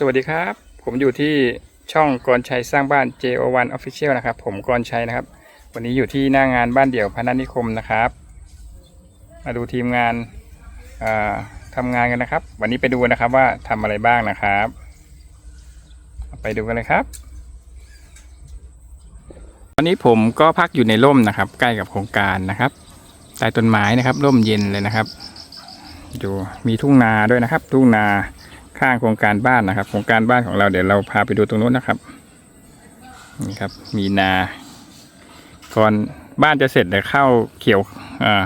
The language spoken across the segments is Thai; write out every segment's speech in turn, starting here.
สวัสดีครับ ผมอยู่ที่ช่องกรชัยสร้างบ้าน JO1 Official นะครับ ผมกรชัยนะครับ วันนี้อยู่ที่หน้างานบ้านเดี่ยวพนัสนิคมนะครับ มาดูทีมงานทำงานกันนะครับ วันนี้ไปดูนะครับว่าทำอะไรบ้างนะครับ ไปดูกันเลยครับวันนี้ผมก็พักอยู่ในร่มนะครับ ใกล้กับโครงการนะครับใต้ต้นไม้นะครับร่มเย็นเลยนะครับ อยู่มีทุ่งนาด้วยนะครับ ทุ่งนา ข้างโครงการบ้านนะครับ โครงการบ้านของเราเดี๋ยวเราพาไปดูตรงนู้นนะครับนี่ครับ มีนาก่อนบ้านจะเสร็จเดี๋ยวข้าวเขียวอ่า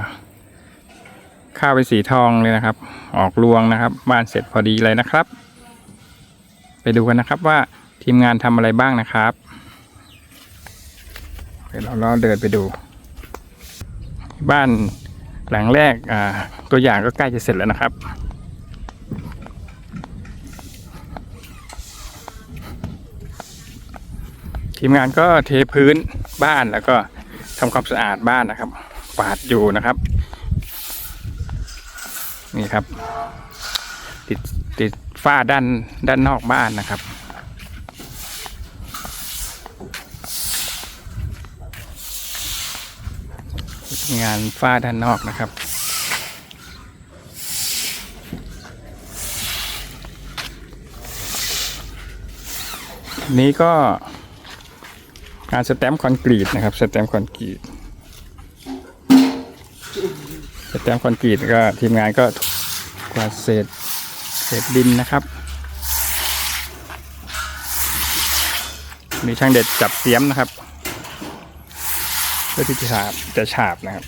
ข้าวเป็นสีทองเลยนะครับ ออกรวงนะครับ บ้านเสร็จพอดีเลยนะครับ ไปดูกันนะครับว่าทีมงานทำอะไรบ้างนะครับเดี๋ยวเราลองเดินไปดู บ้านหลังแรกอ่าตัวอย่างก็ใกล้จะเสร็จแล้วนะครับ ทีมงานก็เทพื้นบ้านแล้วก็ทำความสะอาดบ้านนะครับกวาดอยู่นะครับ นี่ครับ ติดติดฝ้าด้านด้านนอกบ้านนะครับงานฝ้าด้านนอกนะครับ นี้ก็ งานสแตมคอนกรีตนะครับสแตมคอนกรีตสแตมคอนกรีตก็ทีมงานก็กวาดเศษเศษดินนะครับ มีช่างเด็ดจับเสียมนะครับเพื่อที่จะฉาบจะฉาบนะครับ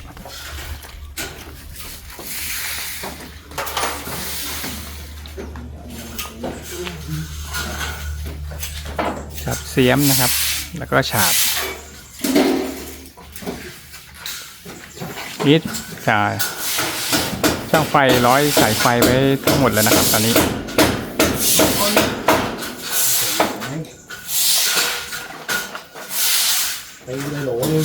ฉาบเสียมนะครับ แล้วก็ฉาบนี่จะช่างไฟร้อยสายไฟไว้ทั้งหมดแล้วนะครับ ตอนนี้ไปในโหลนึง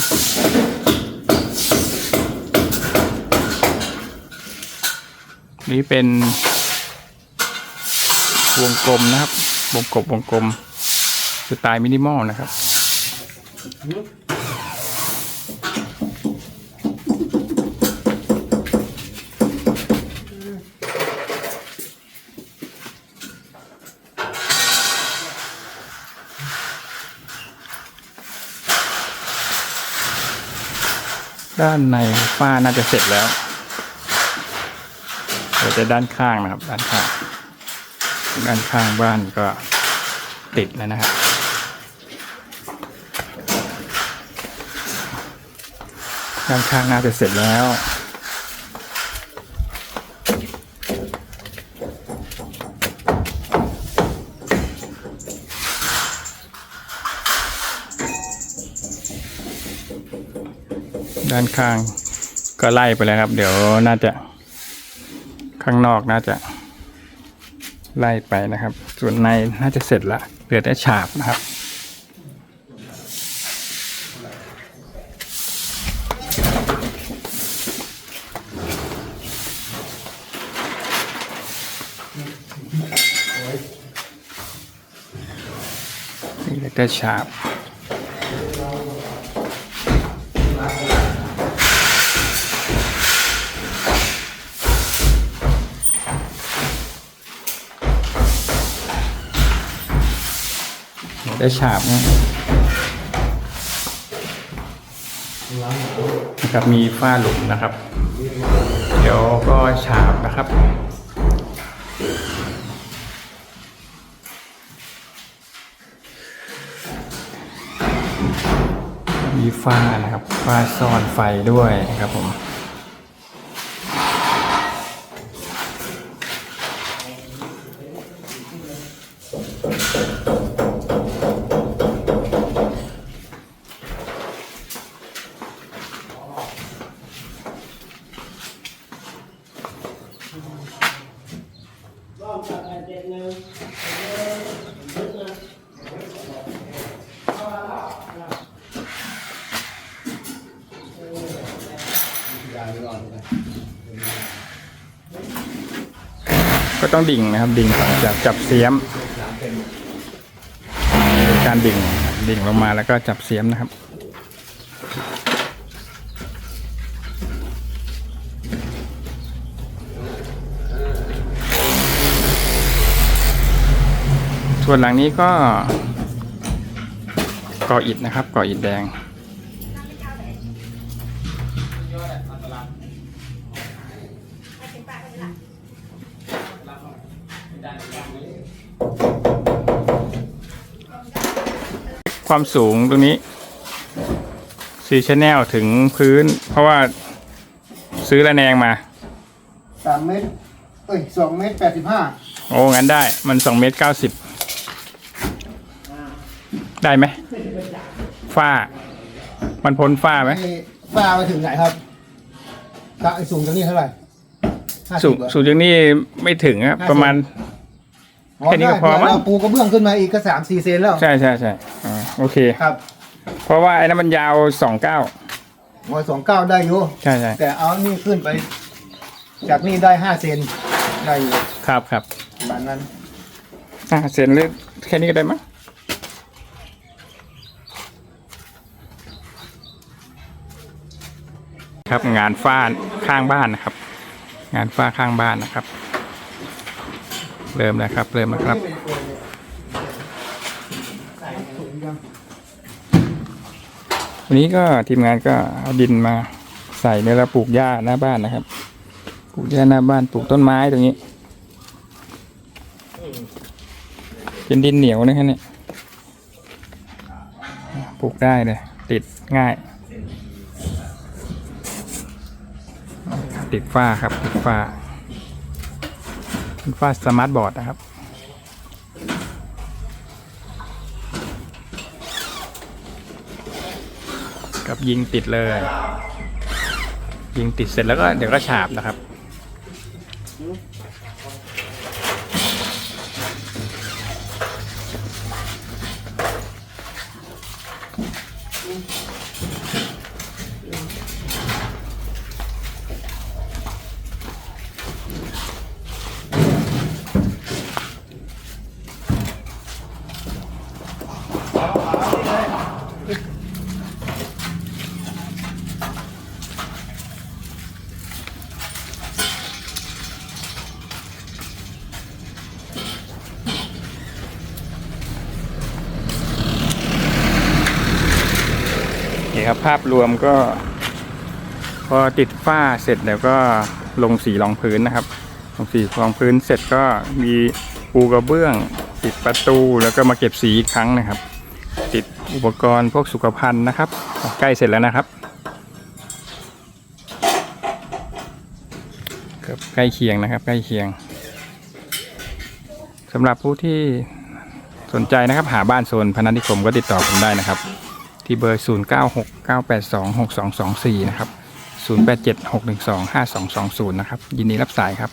นี่เป็นวงกลมนะครับ วงกบวงกลมสไตล์มินิมอลนะครับ ด้านในฝ้าน่าจะเสร็จแล้วเดี๋ยวจะด้านข้างนะครับ ด้านข้าง ด้านข้างบ้านก็ติดแล้วนะครับ ด้านข้างน่าจะเสร็จแล้วด้านข้างก็ไล่ไปแล้วครับ เดี๋ยวน่าจะข้างนอกน่าจะ ไล่ไปนะครับ ส่วนในน่าจะเสร็จละเหลือแต่ฉาบนะครับ นี่เหลือแต่ฉาบได้ฉาบเนี่ยนะครับมีฝ้าหลุมนะครับ เดี๋ยวก็ฉาบนะครับ มี ฝ้านะครับฝ้าซ่อนไฟด้วยนะครับผม รอบจากแปดเจ็ดหนึ่งลึกนะยาวก่อนนะ ก็ต้องดิ่งนะครับ ดิ่งจากจับเสียม การดิ่งดิ่งลงมาแล้วก็จับเสียมนะครับส่วนหลังนี้ก็ก่ออิฐนะครับก่ออิฐแดง ความสูงตรงนี้ซีชแนลถึงพื้น เพราะว่าซื้อระแนงมาสามเมตรเอ้ยสองเมตรแปดสิบห้าโอ้งั้นได้มันสองเมตรเก้าสิบได้ไหมฝ้า มันพ้นฝ้าไหมไอ้ฟ้าไปถึงไหนครับกะไอ้สูงตรงนี้เท่าไหร่ห้าสูสิงบเหรอสูงจากนี้ไม่ถึงครับประมาณ แค่นี้ก็พอมั้ง เราปูกระเบื้องขึ้นมาอีกก็สามสี่เซนแล้ว ใช่ใช่ใช่อ่าโอเค ครับเพราะว่าไอ้นั้นมันยาวสองเก้าหอยสองเก้าได้อยู่ ใช่ใช่แต่เอานี่ขึ้นไป จากนี่ได้ห้าเซนได้อยู่ครับครับแบบนั้น อ่าเสร็จเลยแค่นี้ก็ได้มั้งครับงานฝ้าข้างบ้านนะครับ งานฝ้าข้างบ้านนะครับ เริ่มแล้วครับ เริ่มแล้วครับ วันนี้ก็ทีมงานก็เอาดินมาใส่ในแล้วปลูกหญ้าหน้าบ้านนะครับ ปลูกหญ้าหน้าบ้านปลูกต้นไม้ตรงนี้ เป็นดินเหนียวนะครับเนี่ย ปลูกได้เลย ติดง่าย ติดฝ้าครับ ติดฝ้า เป็นฟ้าสมาร์ทบอร์ดนะครับ กับยิงติดเลย ยิงติดเสร็จแล้วก็เดี๋ยวก็ฉาบนะครับ ครับภาพรวมก็ พอติดฝ้าเสร็จแล้วก็ลงสีรองพื้นนะครับ ลงสีรองพื้นเสร็จก็มีปูกระเบื้อง ติดประตูแล้วก็มาเก็บสีอีกครั้งนะครับ ติดอุปกรณ์พวกสุขภัณฑ์นะครับ ใกล้เสร็จแล้วนะครับครับใกล้เคียงนะครับ ใกล้เคียงสำหรับผู้ที่สนใจนะครับ หาบ้านโซนพนัสนิคมก็ติดต่อผมได้นะครับ ที่เบอร์ 0 9 6 9 8 2 6 2 2 4 นะครับ 0 8 7 6 1 2 5 2 2 0 นะครับ ยินดีรับสายครับ